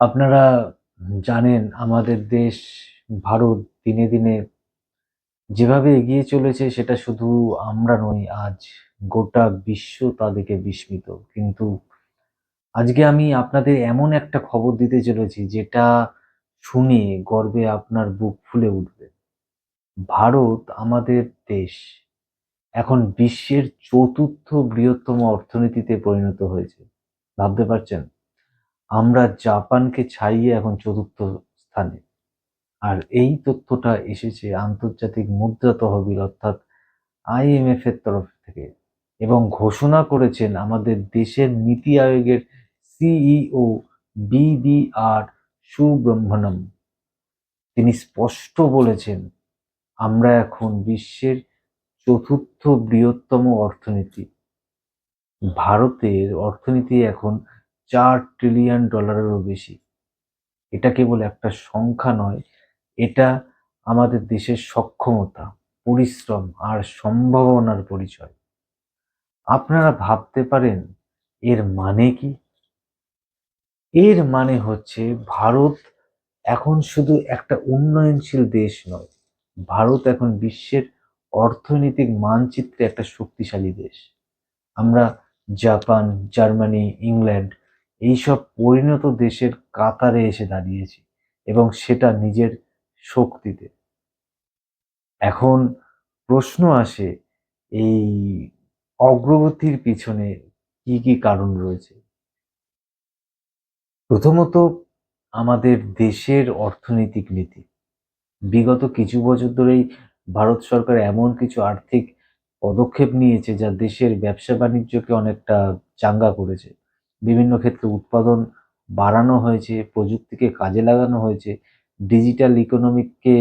আপনারা জানেন আমাদের দেশ, ভারত দিনে দিনে যেভাবে এগিয়ে চলেছে সেটা শুধু আমরা নই, আজ গোটা বিশ্ব তাদেরকে বিস্মিত। কিন্তু আজকে আমি আপনাদের এমন একটা খবর দিতে চলেছি যেটা শুনে গর্বে আপনার বুক ফুলে উঠবে। ভারত আমাদের দেশ এখন বিশ্বের চতুর্থ বৃহত্তম অর্থনীতিতে পরিণত হয়েছে। ভাবতে পারছেন? আমরা জাপানকে ছাড়িয়ে এখন চতুর্থ স্থানে। আর এই তথ্যটা এসেছে আন্তর্জাতিক মুদ্রা তহবিল, অর্থাৎ আইএমএফ এর তরফ থেকে। এবং ঘোষণা করেছেন আমাদের দেশের নীতি আয়োগের সিইও বিবিআর সুব্রহ্মণম তিনি স্পষ্ট বলেছেন, আমরা এখন বিশ্বের চতুর্থ বৃহত্তম অর্থনীতি। ভারতের অর্থনীতি এখন চার ট্রিলিয়ন ডলারেরও বেশি। এটা কেবল একটা সংখ্যা নয়, এটা আমাদের দেশের সক্ষমতা, পরিশ্রম আর সম্ভাবনার পরিচয়। আপনারা ভাবতে পারেন, এর মানে কি? এর মানে হচ্ছে ভারত এখন শুধু একটা উন্নয়নশীল দেশ নয়, ভারত এখন বিশ্বের অর্থনৈতিক মানচিত্রে একটা শক্তিশালী দেশ। আমরা জাপান, জার্মানি, ইংল্যান্ড এইসব পরিণত দেশের কাতারে এসে দাঁড়িয়েছি এবং সেটা নিজের শক্তিতে। এখন প্রশ্ন আসে, এই অগ্রগতির পিছনে কি কি কারণ রয়েছে? প্রথমত, আমাদের দেশের অর্থনৈতিক নীতি। বিগত কিছু বছর ধরেই ভারত সরকার এমন কিছু আর্থিক পদক্ষেপ নিয়েছে যা দেশের ব্যবসা বাণিজ্যকে অনেকটা চাঙ্গা করেছে। বিভিন্ন ক্ষেত্রে উৎপাদন বাড়ানো হয়েছে, প্রযুক্তিকে কাজে লাগানো হয়েছে ডিজিটাল ইকোনমিককে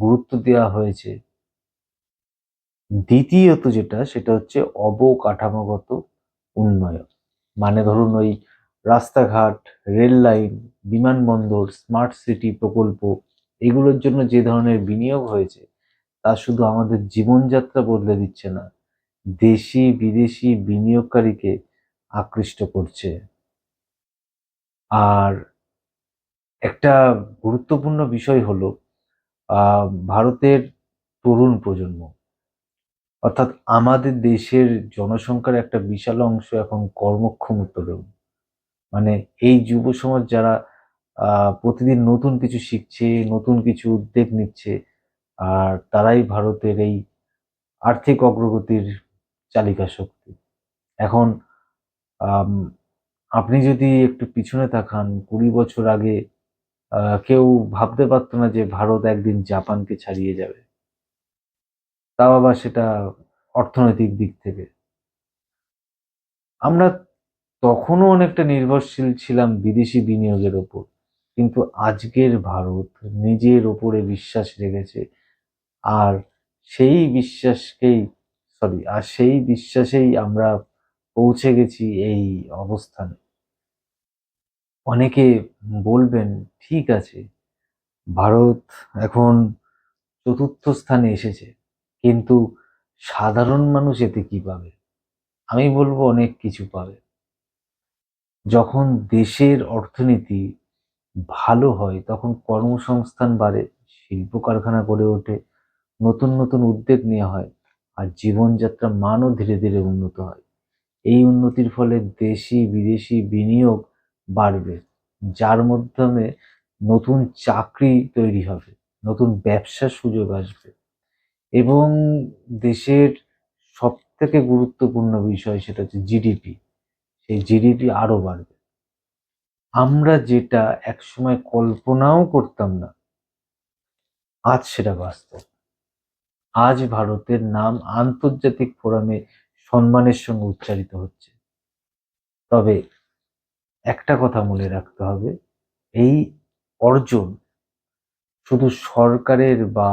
গুরুত্ব দেওয়া হয়েছে। দ্বিতীয়ত যেটা, সেটা হচ্ছে অবকাঠামোগত উন্নয়ন। মানে ধরুন ওই রাস্তাঘাট, রেল লাইন, বিমানবন্দর স্মার্ট সিটি প্রকল্প, এগুলোর জন্য যে ধরনের বিনিয়োগ হয়েছে, তা শুধু আমাদের জীবনযাত্রা বদলে দিচ্ছে না দেশি বিদেশি বিনিয়োগকারীকে আকৃষ্ট করছে। আর একটা গুরুত্বপূর্ণ বিষয় হলো ভারতের তরুণ প্রজন্ম, অর্থাৎ আমাদের দেশের জনসংখ্যার একটা বিশাল অংশ এখন কর্মক্ষম তরুণ। মানে এই যুব সমাজ যারা প্রতিদিন নতুন কিছু শিখছে, নতুন কিছু উদ্যোগ নিচ্ছে, আর তারাই ভারতের এই আর্থিক অগ্রগতির চালিকা শক্তি। এখন আপনি যদি একটু পিছনে তাকান, কুড়ি বছর আগে কেউ ভাবতে পারতো না যে ভারত একদিন জাপানকে ছাড়িয়ে যাবে। তাও আবার সেটা অর্থনৈতিক দিক থেকে। আমরা তখনও অনেকটা নির্ভরশীল ছিলাম বিদেশি বিনিয়োগের ওপর, কিন্তু আজকের ভারত নিজের ওপরে বিশ্বাস রেখেছে। আর সেই বিশ্বাসকেই সরি আর সেই বিশ্বাসেই আমরা পৌঁছে গেছি এই অবস্থানে। অনেকে বলবেন, ঠিক আছে, ভারত এখন চতুর্থ স্থানে এসেছে, কিন্তু সাধারণ মানুষ এতে কি পাবে? আমি বলব, অনেক কিছু পাবে। যখন দেশের অর্থনীতি ভালো হয়, তখন কর্মসংস্থান বাড়ে শিল্প কারখানা গড়ে ওঠে, নতুন নতুন উদ্যোগ নেওয়া হয়, আর জীবনযাত্রার মানও ধীরে ধীরে উন্নত হয়। এই উন্নতির ফলে দেশি, বিদেশি বিনিয়োগ বাড়বে, যার মাধ্যমে নতুন চাকরি তৈরি হবে, নতুন ব্যবসার সুযোগ আসবে। এবং দেশের সব থেকে গুরুত্বপূর্ণ বিষয় সেটা হচ্ছে জিডিপি সেই জিডিপি আরও বাড়বে। আমরা যেটা একসময় কল্পনাও করতাম না, আজ সেটা বাস্তব। আজ ভারতের নাম আন্তর্জাতিক ফোরামে সম্মানের সঙ্গে উচ্চারিত হচ্ছে। তবে একটা কথা মনে রাখতে হবে, এই অর্জন শুধু সরকারের বা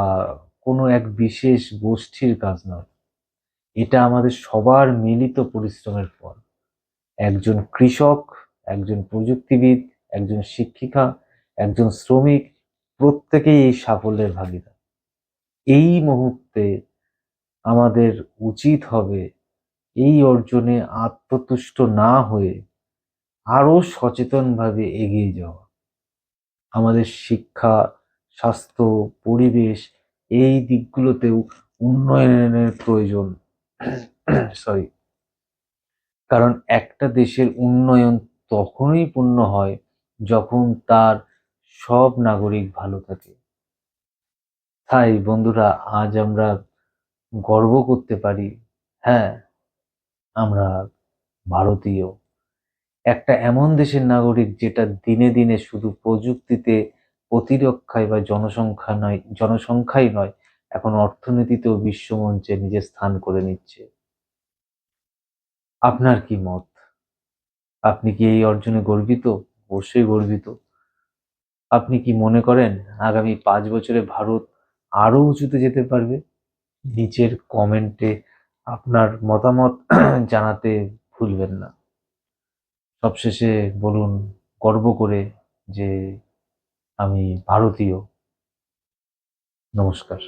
কোনো এক বিশেষ গোষ্ঠীর কাজ নয়, এটা আমাদের সবার মিলিত পরিশ্রমের ফল। একজন কৃষক, একজন প্রযুক্তিবিদ, একজন শিক্ষিকা, একজন শ্রমিক, প্রত্যেকেই এই সাফল্যের ভাগিদার। এই মুহূর্তে আমাদের উচিত হবে এই অর্জনে আত্মতুষ্ট না হয়ে আরও সচেতনভাবে এগিয়ে যাওয়া। আমাদের শিক্ষা, স্বাস্থ্য, পরিবেশ এই দিকগুলোতেও উন্নয়নের প্রয়োজন। সরি কারণ একটা দেশের উন্নয়ন তখনই পূর্ণ হয় যখন তার সব নাগরিক ভালো থাকে। তাই বন্ধুরা, আজ আমরা গর্ব করতে পারি। হ্যাঁ আমরা ভারতীয়। একটা এমন দেশের নাগরিক যেটা দিনে দিনে শুধু প্রযুক্তিতে প্রতিরক্ষায় বা জনসংখ্যা নয়, জনসংখ্যাই নয়, এখন অর্থনীতিতেও বিশ্বমঞ্চে নিজের স্থান করে নিচ্ছে। আপনার কি মত? আপনি কি এই অর্জনে গর্বিত? অবশ্যই গর্বিত। আপনি কি মনে করেন আগামী পাঁচ বছরে ভারত আরও উঁচুতে যেতে পারবে? নিচের কমেন্টে আপনার মতামত জানাতে ভুলবেন না। সবশেষে বলুন গর্ব করে যে আমি ভারতীয়। নমস্কার।